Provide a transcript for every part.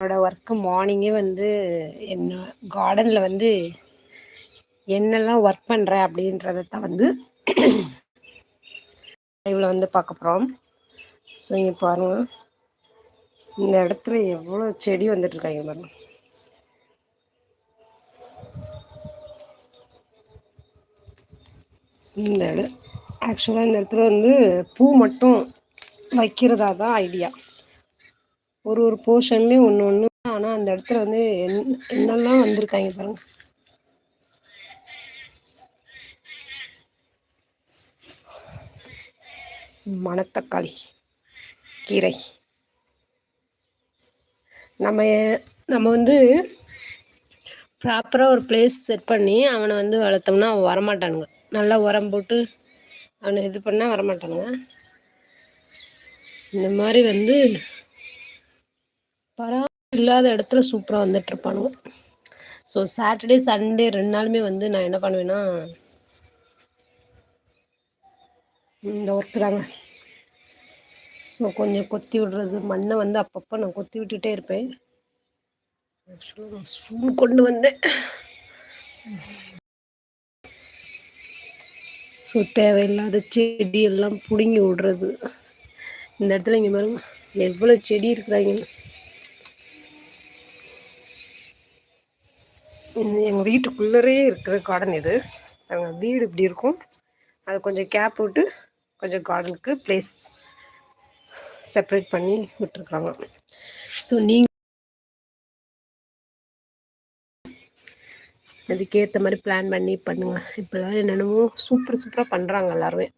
என்னோட ஒர்க்கு மார்னிங்கே வந்து என்ன கார்டனில் வந்து என்னெல்லாம் ஒர்க் பண்ணுறேன் அப்படின்றத தான் வந்து லைவில் வந்து பார்க்க போகிறோம் ஸோ இங்கே பாருங்கள் இந்த இடத்துல எவ்வளோ செடி வந்துட்டுருக்காங்க பாருங்கள் இந்த இடம் ஆக்சுவலாக இந்த இடத்துல வந்து பூ மட்டும் வைக்கிறதா தான் ஐடியா ஒரு ஒரு போர்ஷன்லேயும் ஒன்று ஒன்று ஆனால் அந்த இடத்துல வந்து என் என்னெல்லாம் வந்திருக்காங்க பாருங்க. மணத்தக்காளி கீரை. நம்ம நம்ம வந்து ப்ராப்பராக ஒரு பிளேஸ் செட் பண்ணி அவனை வந்து வளர்த்தோம்னா அவன் வரமாட்டானுங்க. நல்லா உரம் போட்டு அவனை இது பண்ணால் வரமாட்டானுங்க. இந்த மாதிரி வந்து பராமரிப்பு இல்லாத இடத்துல சூப்பராக வந்துட்டுருப்பானுங்க. ஸோ சாட்டர்டே சண்டே ரெண்டு நாளுமே வந்து நான் என்ன பண்ணுவேன்னா இந்த ஒர்க்கு தாங்க. ஸோ கொஞ்சம் கொத்தி விடுறது மண்ணை வந்து அப்பப்போ நான் கொத்தி விட்டுட்டே இருப்பேன். ஆக்சுவலாக நான் ஸ்பூன் கொண்டு வந்தேன். ஸோ தேவையில்லாத செடி எல்லாம் பிடுங்கி விடுறது. இந்த இடத்துல இங்கே பாருங்க எவ்வளோ செடி இருக்கிறாங்கன்னு எங்கள் வீட்டுக்குள்ளரே இருக்கிற கார்டன் இது. எங்கள் வீடு இப்படி இருக்கும். அது கொஞ்சம் கேப் விட்டு கொஞ்சம் கார்டனுக்கு ப்ளேஸ் செப்பரேட் பண்ணி விட்டுருக்குறாங்க ஸோ நீங்கள் அதுக்கேற்ற மாதிரி பிளான் பண்ணி பண்ணுங்கள் இப்போல்லாம் என்னென்னமோ சூப்பர் சூப்பராக பண்ணுறாங்க எல்லாருமே.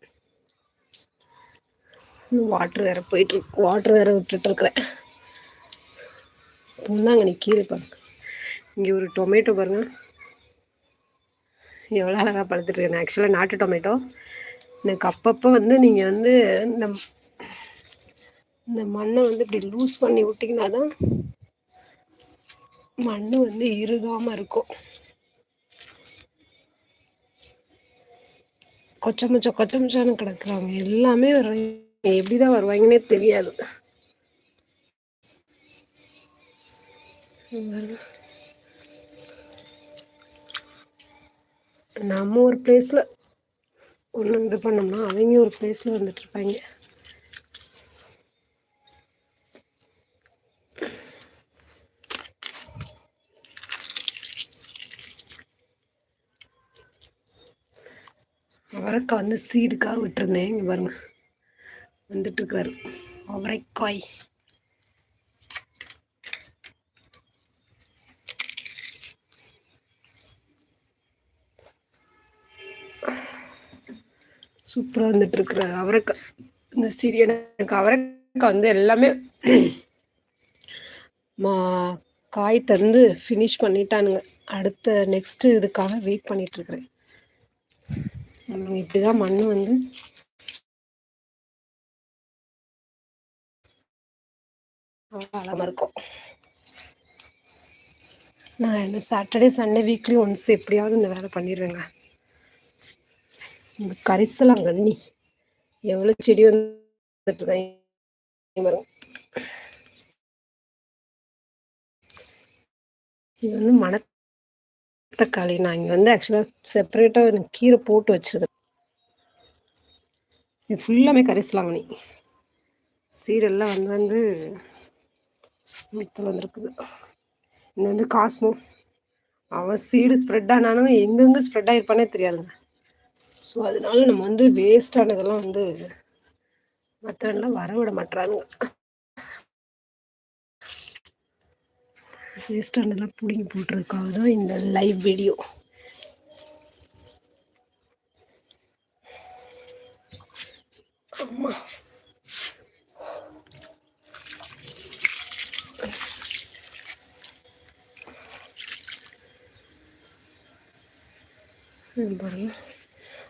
வாட்ரு வேறு போயிட்டுருக்கு வாட்ரு வேறு விட்டுட்டுருக்குறேன் நீ கீழே பாருங்க. இங்கே ஒரு டொமேட்டோ பாருங்கள் எவ்வளோ அழகாக பழுத்துட்ருக்கேன் ஆக்சுவலாக நாட்டு டொமேட்டோ எனக்கு அப்பப்போ வந்து நீங்கள் வந்து இந்த இந்த மண்ணை வந்து இப்படி லூஸ் பண்ணி விட்டிங்கன்னா தான் மண் வந்து இறுகாமல் இருக்கும். கொச்சமச்சம் கொச்சமச்சான்னு கிடக்குறாங்க எல்லாமே வருவாங்க. எப்படி தான் வருவாங்கன்னே தெரியாது. நம்ம ஒரு பிளேஸில் ஒன்று இது பண்ணோம்னா அவங்க ஒரு பிளேஸில் வந்துட்டு இருப்பாங்க அவரைக்காய் வந்து சீடுக்காக விட்டுருந்தேன். இங்கே பாருங்க. வந்துட்டுருக்கிறாரு. அவரைக்காய். சூப்பராக வந்துட்டுருக்குறாரு அவரைக்காய் இந்த செடி எனக்கு அவரைக்காய் வந்து எல்லாமே மா காய் தந்து ஃபினிஷ் பண்ணிட்டானுங்க. அடுத்த நெக்ஸ்ட்டு இதுக்காக வெயிட் பண்ணிகிட்ருக்குறேன் இப்படி தான் மண் வந்து அழகாக இருக்கும். நான் என்ன சாட்டர்டே சண்டே வீக்லி ஒன்ஸ் எப்படியாவது இந்த வேலை பண்ணிடுவேங்க இந்த கரிசலாங்கண்ணி எவ்வளோ செடி வந்துட்டு வரும் இது வந்து மன தக்காளி நான் இங்கே வந்து ஆக்சுவலாக செப்பரேட்டாக எனக்கு கீரை போட்டு வச்சுருக்கேன். இது ஃபுல்லாமே கரிசலாங்கண்ணி சீரெல்லாம் வந்து வந்து மித்தல் வந்துருக்குது. இந்த வந்து காஸ்மோ. அவன் சீடு ஸ்ப்ரெட் ஆனாலும் எங்கெங்கே ஸ்ப்ரெட் ஆகிருப்பானே தெரியாதுங்க. ஸோ அதனால நம்ம வந்து வேஸ்டானதெல்லாம் வந்து மற்றவெல்லாம் வர விட வேஸ்டானதெல்லாம் பிடிங்கி போட்டுறதுக்காக தான் இந்த லைவ் வீடியோ ஆமாம் பாருங்க.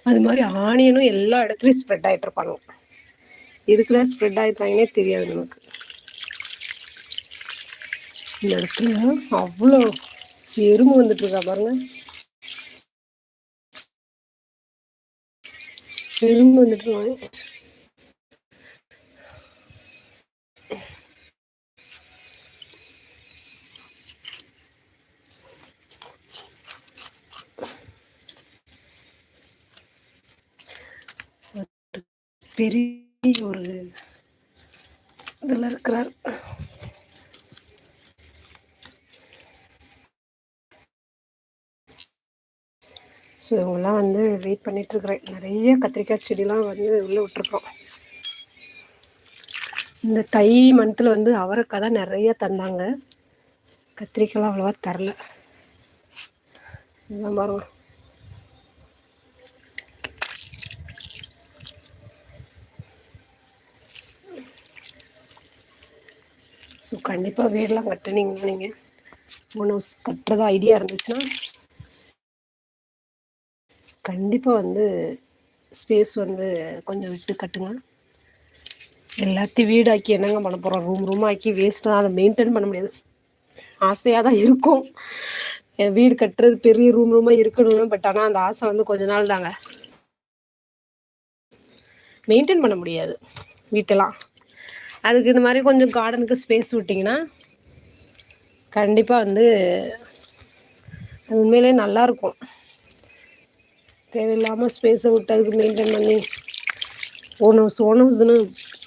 அது மாதிரி ஆனியனும் எல்லா இடத்துலையும் ஸ்ப்ரெட் ஆகிட்டு இருப்பாங்க. இதுக்குலாம் ஸ்ப்ரெட் ஆகிருப்பாங்கன்னே தெரியாது நமக்கு. இந்த இடத்துல அவ்வளோ எறும்பு வந்துட்டு இருக்கா பாருங்க. எறும்பு வந்துட்டு பெரிய ஒரு இதில் இருக்கிறார். ஸோ இவங்கெல்லாம் வந்து வெயிட் பண்ணிகிட்ருக்குறேன் நிறைய கத்திரிக்காய் செடிலாம் வந்து உள்ளே விட்டுருக்கோம் இந்த தை மந்த்தில் வந்து அவரைக்காய் தான் நிறைய தந்தாங்க. கத்திரிக்காய்லாம் அவ்வளோவா தரல. இதுதான் பாருங்க. ஸோ கண்டிப்பாக வீடெலாம் கட்டுனீங்கன்னா நீங்கள் ஓன் ஹவுஸ் கட்டுறதா ஐடியா இருந்துச்சுன்னா கண்டிப்பாக வந்து ஸ்பேஸ் வந்து கொஞ்சம் விட்டு கட்டுங்க. எல்லாத்தையும் வீடாக்கி என்னங்க பண்ண போகிறோம் ரூம் ரூம் ஆக்கி வேஸ்ட்டாக அதை மெயின்டைன் பண்ண முடியாது. ஆசையாக தான் இருக்கும் வீடு கட்டுறது பெரிய ரூம் ரூமாக இருக்கணும் பட் ஆனால் அந்த ஆசை வந்து கொஞ்ச நாள் தாங்க. மெயின்டைன் பண்ண முடியாது வீட்டெல்லாம். அதுக்கு இந்த மாதிரி கொஞ்சம் கார்டனுக்கு ஸ்பேஸ் விட்டிங்கன்னா கண்டிப்பாக வந்து அது உண்மையிலே நல்லாயிருக்கும் தேவையில்லாமல் ஸ்பேஸை விட்டு அதுக்கு மெயின்டைன் பண்ணி ஓன் ஹவுஸ் ஓன் ஹவுஸ்னு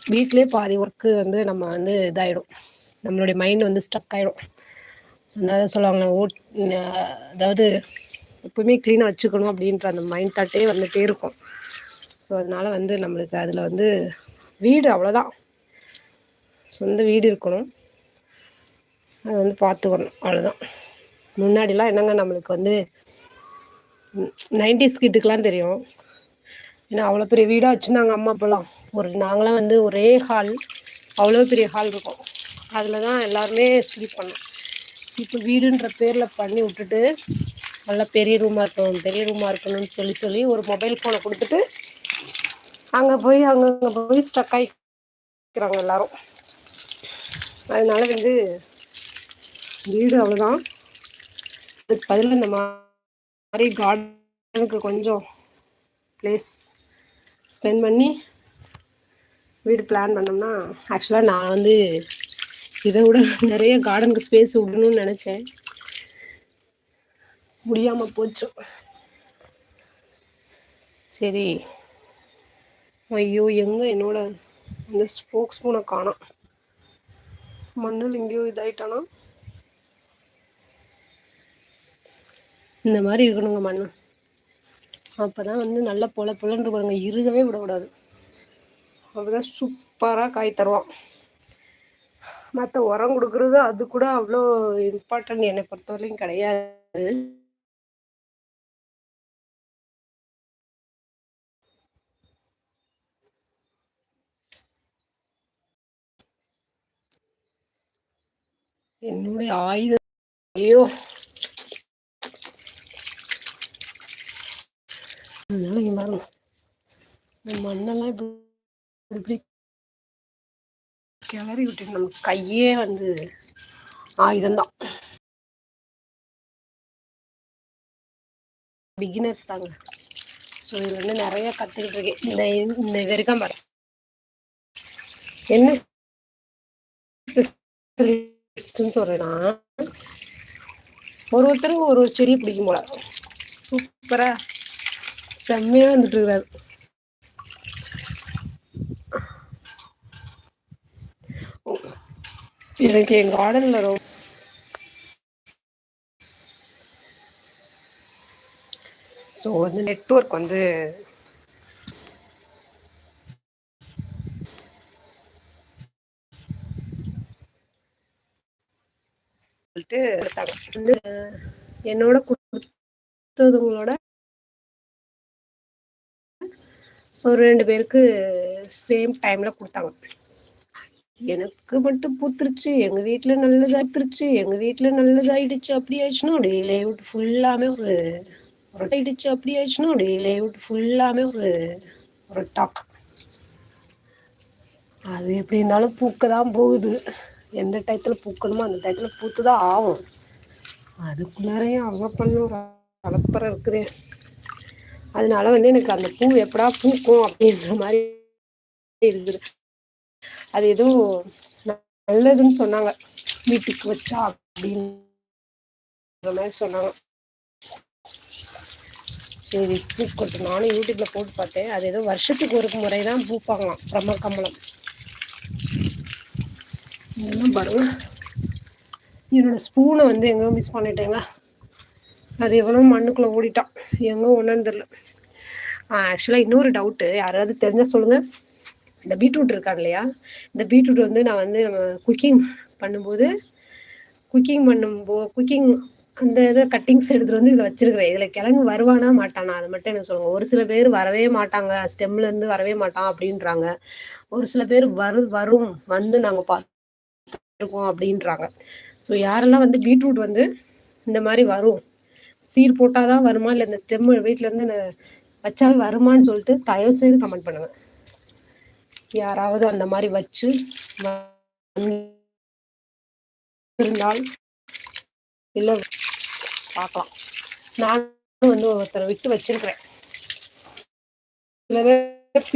வீட்டிலே பாதி ஒர்க்கு வந்து நம்ம வந்து இதாகிடும் நம்மளுடைய மைண்ட் வந்து ஸ்டக் ஆகிடும் அதாவது சொல்லுவாங்க ஓட் அதாவது எப்பவுமே க்ளீனாக வச்சுக்கணும் அப்படின்ற அந்த மைண்ட் தாட்டே வந்துகிட்டே இருக்கும். ஸோ அதனால் வந்து நம்மளுக்கு அதில் வந்து வீடு அவ்வளோதான் சொந்த வீடு இருக்கணும். அதை வந்து பார்த்துக்கணும். அவ்வளோதான் முன்னாடிலாம் என்னங்க நம்மளுக்கு வந்து நைன்டிஸ் கிட்டுக்கெலாம் தெரியும். ஏன்னா அவ்வளோ பெரிய வீடாக வச்சுருந்தாங்க அம்மா அப்போல்லாம். ஒரு நாங்களாம் வந்து ஒரே ஹால் அவ்வளோ பெரிய ஹால் இருக்கும். அதில் தான் எல்லாருமே ஸ்லீப் பண்ணோம். இப்போ வீடுன்ற பேரில் பண்ணி விட்டுட்டு நல்லா பெரிய ரூமாக இருக்கணும் பெரிய ரூமாக இருக்கணும்னு சொல்லி சொல்லி ஒரு மொபைல் ஃபோனை கொடுத்துட்டு அங்கே போய் அங்கே போய் ஸ்டக் ஆகிக்கிறாங்க எல்லோரும். அதனால வந்து வீடு அவ்வளோதான் அதுக்கு பதில் இந்த மாதிரி கார்டனுக்கு கொஞ்சம் ப்ளேஸ் ஸ்பெண்ட் பண்ணி வீடு பிளான் பண்ணோம்னா ஆக்சுவலாக நான் வந்து இதை விட நிறைய கார்டனுக்கு ஸ்பேஸ் விடணும்னு நினச்சேன். முடியாமல் போச்சு. சரி. ஐயோ எங்கே என்னோட இந்த ஸ்போக்ஸ் பூனை காணோம். மண்ணில் எங்கேயோ இதாயிட்டானா? இந்த மாதிரி இருக்கணுங்க மண் அப்போ தான் வந்து நல்லா பொல பொலன்று பாருங்க இருகவே விடக்கூடாது. அப்படிதான் சூப்பராக காய் தருவான். மற்ற உரம் கொடுக்குறது அது கூட அவ்வளோ இம்பார்ட்டன்ட் என்னை பொறுத்தவரையும் கிடையாது. என்னுடைய ஆயுதம் ஐயோ. அதனால இந்த மண்ணெல்லாம் இப்படி இப்படி கிளறி விட்டு நம்ம கையே வந்து ஆயுதம்தான். பிகினர்ஸ் தாங்க. ஸோ இது வந்து நிறைய கற்றுக்கிட்டு இருக்கேன். இந்த இந்த வெறுக்கம் என்ன ஸ்பெஷலிஸ்ட்னு சொல்கிறேன்னா ஒரு ஒருத்தருக்கு ஒரு ஒரு செடி பிடிக்கும் போல. சூப்பராக செம்மையாக வந்துட்டு இருக்கிறாரு எனக்கு என் கார்டனில் ரொம்ப ஸோ வந்து நெட்ஒர்க் வந்து என்னோட கொடுத்ததுங்களோட ஒரு ரெண்டு பேருக்கு சேம் டைம்ல கொடுத்தாங்க. எனக்கு மட்டும் பூத்துருச்சு எங்க வீட்டுல நல்லதாகிருச்சு எங்கள் வீட்டுல நல்லதாயிடுச்சு அப்படி ஆயிடுச்சுன்னா அப்படியே லேவுட் ஃபுல்லாமே ஒரு ஒரு ஆயிடுச்சு அப்படி ஆயிடுச்சுன்னா அப்படியே லேவுட் ஃபுல்லாமே ஒரு ஒரு டாக் அது எப்படி இருந்தாலும் பூக்க தான் போகுது. எந்த டயத்தில் பூக்கணுமோ அந்த டயத்தில் பூத்து தான் ஆகும். அதுக்குள்ளாரையும் அவங்க பண்ண ஒரு கலப்பரம் இருக்குது. அதனால வந்து எனக்கு அந்த பூ எப்படா பூக்கும் அப்படின்ற மாதிரி இருக்குது அது எதுவும் நல்லதுன்னு சொன்னாங்க. வீட்டுக்கு வச்சா அப்படின்னு மாதிரி சொன்னாங்க. சரி பூக்கட்டும் நானும் யூடியூப்பில் போட்டு பார்த்தேன். அது ஏதோ வருஷத்துக்கு ஒரு முறை தான் பூப்பாங்களாம். பிரம்ம கமலம். இன்னும் பாருங்க. என்னோட ஸ்பூனை வந்து எங்கேயோ மிஸ் பண்ணிட்டேங்க. அது எவ்வளோ மண்ணுக்குள்ளே ஓடிட்டான். எங்கே ஒன்றுன்னு தெரில ஆக்சுவலாக இன்னொரு டவுட்டு யாராவது தெரிஞ்சால் சொல்லுங்கள் இந்த பீட்ரூட் இருக்காங்க இல்லையா? இந்த பீட்ரூட் வந்து நான் வந்து நம்ம குக்கிங் பண்ணும்போது குக்கிங் பண்ணும்போ குக்கிங் அந்த இதை கட்டிங்ஸ் எடுத்துகிட்டு வந்து இதில் வச்சிருக்கிறேன். இதில் கிழங்கு வருவானா மாட்டானா? அது மட்டும் எனக்கு சொல்லுங்கள் ஒரு சில பேர் வரவே மாட்டாங்க. ஸ்டெம்லேருந்து வரவே மாட்டான் அப்படின்றாங்க. ஒரு சில பேர் வரு வரும் வந்து நாங்கள் பார்த்துருக்கோம் அப்படின்றாங்க. ஸோ யாரெல்லாம் வந்து பீட்ரூட் வந்து இந்த மாதிரி வரும் சீர் போட்டால் தான் வருமா? இல்லை இந்த ஸ்டெம் வீட்டிலேருந்து இந்த வச்சாவே வருமான்னு சொல்லிட்டு தயவு செய்து கமெண்ட் பண்ணுவேன் யாராவது அந்த மாதிரி வச்சு இருந்தால் இல்லை பார்க்கலாம். நானும் வந்து ஒருத்தரை விட்டு வச்சிருக்கிறேன். சில பேர்